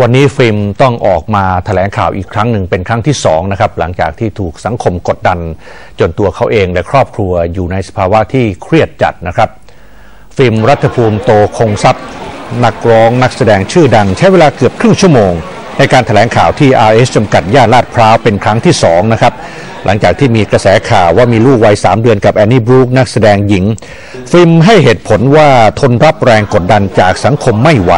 วันนี้ฟิล์มต้องออกมาแถลงข่าวอีกครั้งหนึ่งเป็นครั้งที่สองนะครับหลังจากที่ถูกสังคมกดดัน จนตัวเขาเองและครอบครัวอยู่ในสภาวะที่เครียดจัดนะครับ ฟิล์มรัฐภูมิโตคงทรัพย์ นักร้องนักแสดงชื่อดังใช้เวลาเกือบครึ่งชั่วโมง ในการถแถลงข่าวที่ RS จำกัดย่านลาดพร้าวเป็นครั้งที่สองนะครับหลังจากที่มีกระแสข่าวว่ามีลูกวัย 3 เดือนกับแอนนี่บรูคนักแสดงหญิง ฟิล์มให้เหตุผลว่าทนรับแรงกดดันจากสังคมไม่ไหว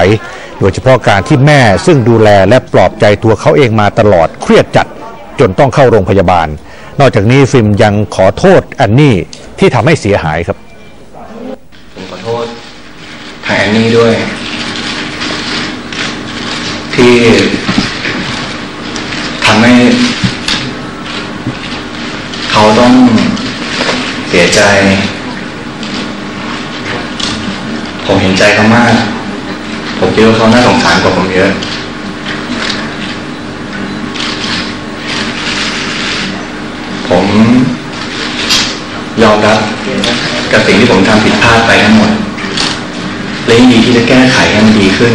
โดยเฉพาะการที่แม่ซึ่งดูแลและปลอบใจตัวเขาเองมาตลอดเครียดจัดจนต้องเข้าโรงพยาบาล นอกจากนี้ฟิล์มยังขอโทษแอนนี่ที่ทำให้เสียหายครับผมขอโทษทางแอนนี่ด้วย ที่ำให้ เขาต้องเสียใจ ผมเห็นใจเขามาก ผมคิดว่าเขาน่าสงสารกว่าผมเยอะผมยอมรับกับสิ่งที่ผมทำผิดพลาดไปทั้งหมดและยินดีที่จะแก้ไขให้มันดีขึ้น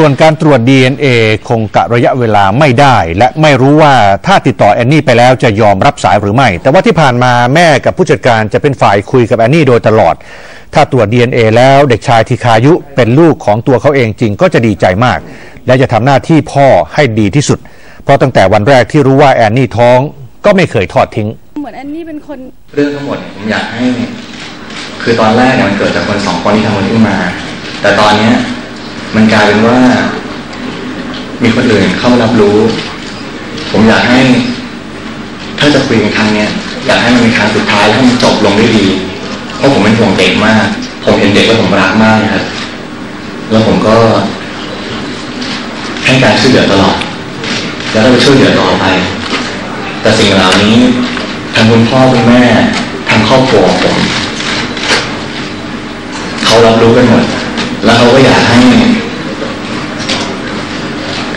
ส่วนการตรวจ DNA คงกะระยะเวลาไม่ได้ และไม่รู้ว่าถ้าติดต่อแอนนี่ไปแล้วจะยอมรับสายหรือไม่ แต่ว่าที่ผ่านมาแม่กับผู้จัดการจะเป็นฝ่ายคุยกับแอนนี่โดยตลอด ถ้าตรวจ DNA แล้วเด็กชายทีคายุเป็นลูกของตัวเขาเองจริงก็จะดีใจมาก และจะทำหน้าที่พ่อให้ดีที่สุด เพราะตั้งแต่วันแรกที่รู้ว่าแอนนี่ท้องก็ไม่เคยทอดทิ้ง เหมือนแอนนี่เป็นคน เรื่องทั้งหมดเนี่ยผมอยากให้ คือตอนแรกเนี่ยมันเกิดจากคนสองคนที่ทำมันขึ้นมา แต่ตอนเนี้ย มันกลายเป็นว่า มีคนอื่นเข้ามารับรู้ ผมอยากให้ ถ้าจะคุยกันครั้งเนี้ยอยากให้มันเป็นครั้งสุดท้ายให้มันจบลงด้วยดี เพราะผมเป็นห่วงเด็กมาก ผมเห็นเด็กแล้วผมรักมากนะครับ แล้วผมก็ ให้การช่วยเหลือตลอด แล้วก็ไปช่วยเหลือต่อไป แต่สิ่งเหล่านี้ทางคุณพ่อคุณแม่ทางครอบครัวผม เขารับรู้กันหมด แล้วเขาก็อยากให้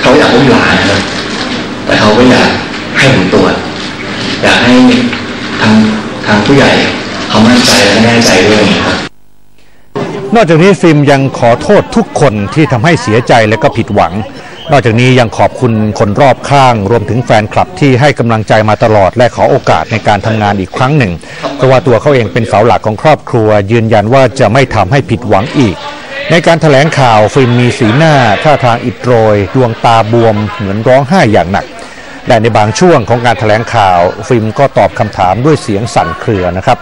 เขา อยากอุ้มหลานนะครับแต่เขาก็อยากให้ผมตรวจอยากให้ทางทางผู้ใหญ่เขามั่นใจและแน่ใจด้วยนะครับนอกจากนี้ฟิล์มยังขอโทษทุกคนที่ทำให้เสียใจและก็ผิดหวัง นอกจากนี้ยังขอบคุณคนรอบข้าง รวมถึงแฟนคลับที่ให้กำลังใจมาตลอด และขอโอกาสในการทำงานอีกครั้งหนึ่งเพราะว่าตัวเขาเองเป็นเสาหลักของครอบครัว ยืนยันว่าจะไม่ทำให้ผิดหวังอีก ในการถแถลงข่าวฟิล์มมีสีหน้าท่าทางอิดโรย ดวงตาบวมเหมือนร้องไห้อย่างหนักและในบางช่วงของการถแถลงข่าว ฟิล์มก็ตอบคำถามด้วยเสียงสั่นเครือนะครับ